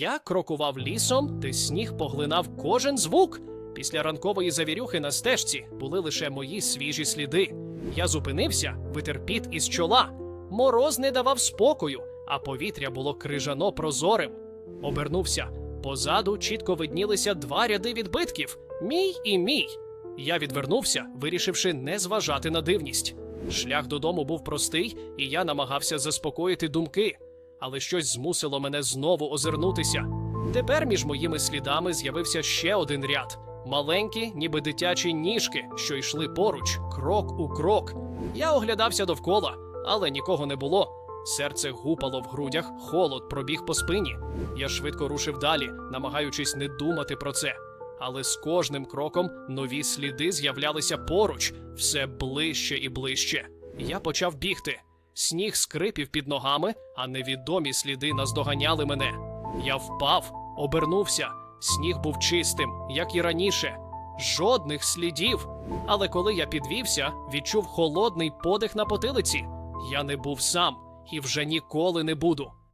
Я крокував лісом, де сніг поглинав кожен звук. Після ранкової завірюхи на стежці були лише мої свіжі сліди. Я зупинився, витер піт із чола. Мороз не давав спокою, а повітря було крижано прозорим. Обернувся. Позаду чітко виднілися два ряди відбитків мій і мій. Я відвернувся, вирішивши не зважати на дивність. Шлях додому був простий, і я намагався заспокоїти думки, але щось змусило мене знову озирнутися. Тепер між моїми слідами з'явився ще один ряд маленькі, ніби дитячі ніжки, що йшли поруч, крок у крок. Я оглядався довкола, але нікого не було. Серце гупало в грудях, холод пробіг по спині. Я швидко рушив далі, намагаючись не думати про це. Але з кожним кроком нові сліди з'являлися поруч, все ближче і ближче. Я почав бігти. Сніг скрипів під ногами, а невідомі сліди наздоганяли мене. Я впав, обернувся. Сніг був чистим, як і раніше. Жодних слідів. Але коли я підвівся, відчув холодний подих на потилиці. Я не був сам і вже ніколи не буду.